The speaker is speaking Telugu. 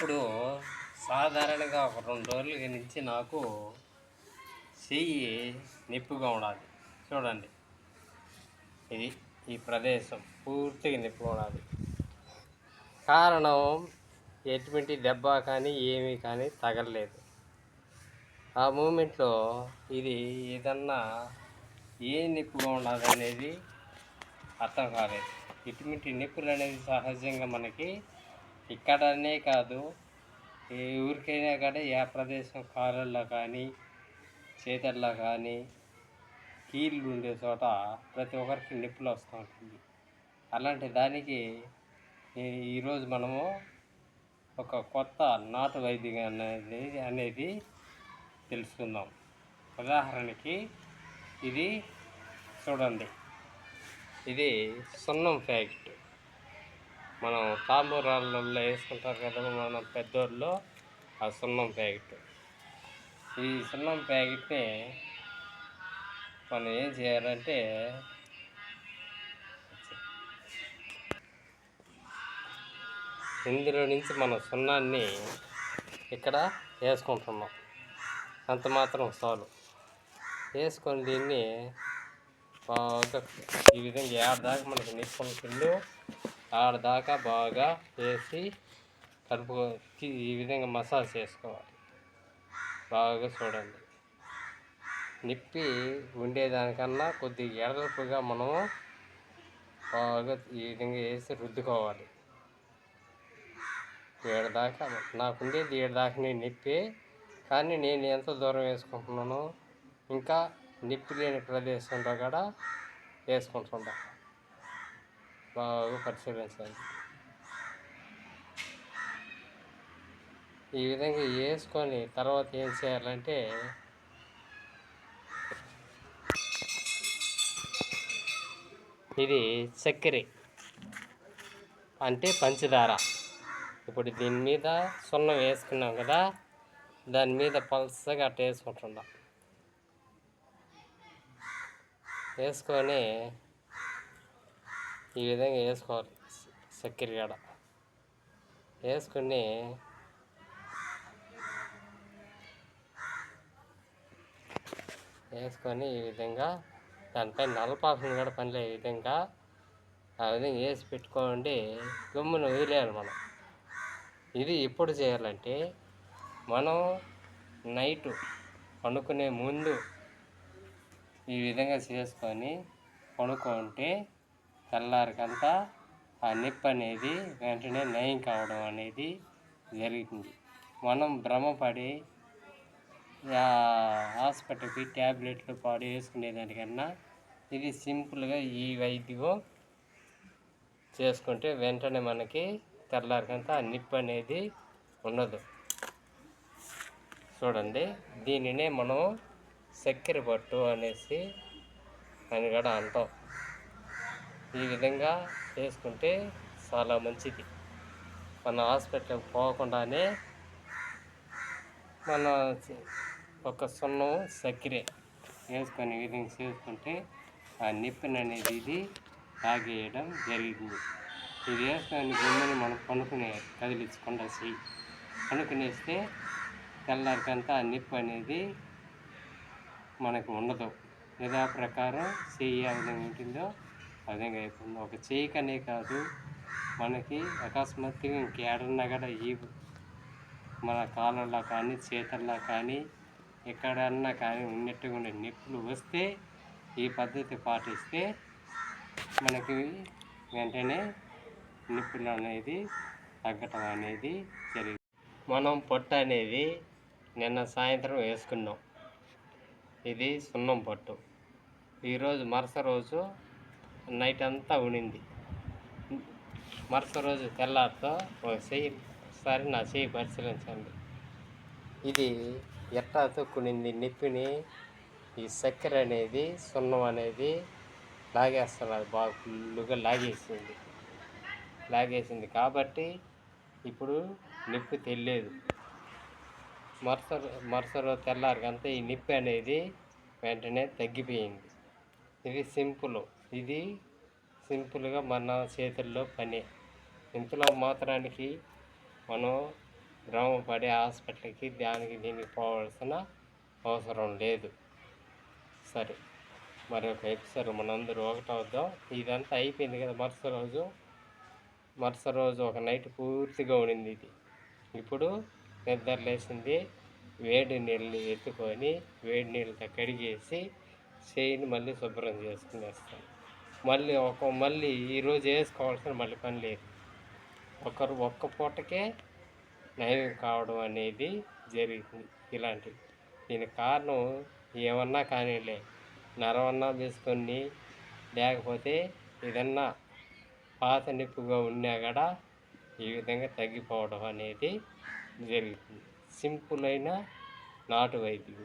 ఇప్పుడు సాధారణంగా ఒక రెండు రోజుల నుంచి నాకు చెయ్యి నొప్పిగా ఉండాలి. చూడండి. ఇది ఈ ప్రదేశం పూర్తిగా నొప్పిగా ఉండాలి. కారణం ఎటువంటి దెబ్బ కానీ ఏమీ కానీ తగలలేదు. ఆ మూమెంట్లో ఇది ఏదన్నా ఏ నొప్పిగా ఉండాలి అనేది అర్థం కాలేదు. ఇటువంటి నొప్పులు అనేది సహజంగా మనకి ఇక్కడనే కాదు ఏ ఊరికైనా కానీ ఏ ప్రదేశం కాళ్ళల్లో కానీ చేతుల్లో కానీ కీళ్ళు ఉండే చోట ప్రతి ఒక్కరికి నొప్పులు వస్తూ ఉంటుంది. అలాంటి దానికి ఈరోజు మనము ఒక కొత్త నాటు వైద్యం అనేది అనేది తెలుసుకుందాం. ఉదాహరణకి ఇది చూడండి. ఇది సున్నం ప్యాకెట్. మనం తాంబూరాలలో వేసుకుంటారు కదా మన పెద్దోళ్ళు ఆ సున్నం ప్యాకెట్. ఈ సున్నం ప్యాకెట్ని మనం ఏం చేయాలంటే ఇందులో నుంచి మనం సున్నాన్ని ఇక్కడ వేసుకుంటున్నాం. అంత మాత్రం చాలు. వేసుకొని దీన్ని బాగా ఈ విధంగా మనకు మనకి నిప్పుకుంటుందో ఆడదాకా బాగా వేసి కలుపు ఈ విధంగా మసాజ్ చేసుకోవాలి. బాగా చూడండి. నిప్పి ఉండేదానికన్నా కొద్దిగా ఎడల్పుగా మనం బాగా ఈ విధంగా వేసి రుద్దుకోవాలి. ఏడదాకా నాకుండేది నేను నొప్పి కానీ నేను ఎంత దూరం వేసుకుంటున్నాను ఇంకా నొప్పి లేని ప్రదేశంలో కూడా వేసుకుంటుంటా. పరిశీలించాలి ఈ విధంగా వేసుకొని తర్వాత ఏం చేయాలంటే ఇది చక్కెర అంటే పంచదార. ఇప్పుడు దీని మీద సున్నం వేసుకున్నాం కదా దాని మీద పల్సగా అట్ట వేసుకుంటున్నాం వేసుకొని ఈ విధంగా వేసుకోవాలి. చక్కెర గడ. వేసుకుని వేసుకొని ఈ విధంగా దానిపై నలపాకుని కూడా పనిలే ఈ విధంగా ఆ విధంగా వేసి పెట్టుకోండి. గమ్మును వదిలేయాలి మనం. ఇది ఎప్పుడు చేయాలంటే మనం నైట్ పండుకునే ముందు ఈ విధంగా చేసుకొని పడుకుంటే తెల్లారికంతా ఆ నొప్పి అనేది వెంటనే నయం కావడం అనేది జరుగుతుంది మనం భ్రమపడి హాస్పిటల్కి ట్యాబ్లెట్లు పాడు వేసుకునేదానికన్నా ఇది సింపుల్గా ఈ వైద్యం చేసుకుంటే వెంటనే మనకి తెల్లారికంతా ఆ నొప్పి అనేది ఉండదు. చూడండి దీనినే మనం చక్కెర పట్టు అనేసి అని కూడా అంటాం. ఈ విధంగా చేసుకుంటే చాలా మంచిది. మన హాస్పిటల్కి పోకుండానే మన ఒక సున్నం సక్కరే వేసుకొని విధంగా చేసుకుంటే ఆ నిప్పిన అనేది ఇది తాగేయడం జరిగింది. ఇది వేసుకొని గుమ్మని మనం పనుకునే కదిలించకుండా చేయి పనుకునేస్తే తెల్లారికంతా ఆ నిప్పు అనేది మనకు ఉండదు. యథా ప్రకారం చెయ్యి ఏ విధంగా ఉంటుందో ఆ విధంగా అవుతుంది ఒక చేయకనే కాదు. మనకి అకస్మాత్తుగా ఇంకేడన్నా కూడా ఈ మన కాళ్ళల్లో కానీ చేతుల్లో కానీ ఎక్కడన్నా కానీ ఉన్నట్టుగా ఉండే నొప్పులు వస్తే ఈ పద్ధతి పాటిస్తే మనకి వెంటనే నొప్పులు అనేది తగ్గటం అనేది జరిగింది. మనం పొట్ట అనేది నిన్న సాయంత్రం వేసుకున్నాం. ఇది సున్నం పట్టు. ఈరోజు మరుస రోజు నైట్ అంతా ఉనింది. మరుస రోజు తెల్లారితో ఒక చెయ్యి ఒకసారి నా చెయ్యి పరిశీలించండి. ఇది ఎట్టా తొక్కునింది నొప్పిని ఈ చక్కెర అనేది సున్నం అనేది లాగేస్తున్నారు. బాగా ఫుల్లుగా లాగేసింది. లాగేసింది కాబట్టి ఇప్పుడు నొప్పి తెలియదు. మరుస మరుస రోజు తెల్లారికంతా ఈ నొప్పి అనేది వెంటనే తగ్గిపోయింది. ఇది సింపుల్. ఇది సింపుల్గా మన చేతుల్లో పని. ఇంతలో మాత్రానికి మనం భ్రమ పడే హాస్పిటల్కి దానికి దీనికి పోవాల్సిన అవసరం లేదు. సరే మరి ఒక ఎపిసోడ్ మనందరూ ఒకటవుద్దాం ఇదంతా అయిపోయింది కదా మరుసటి రోజు? మరుసటి రోజు ఒక నైట్ పూర్తిగా ఉండింది ఇది. ఇప్పుడు నిద్ర లేచింది వేడి నీళ్ళు ఎత్తుకొని వేడి నీళ్ళతో కడిగేసి చేయిని మళ్ళీ శుభ్రం చేసుకునేస్తాను మళ్ళీ ఒక మళ్ళీ ఈరోజు వేసుకోవాల్సిన మళ్ళీ పని లేదు. ఒకరు ఒక్క పూటకే నయం కావడం అనేది జరిగింది ఇలాంటివి దీనికి కారణం ఏమన్నా కానీలే. నరమన్నా వేసుకొని లేకపోతే ఏదన్నా పాత నిప్పుగా ఉన్నా కూడా ఈ విధంగా తగ్గిపోవడం అనేది జరుగుతుంది సింపుల్ అయిన నాటు వైద్యం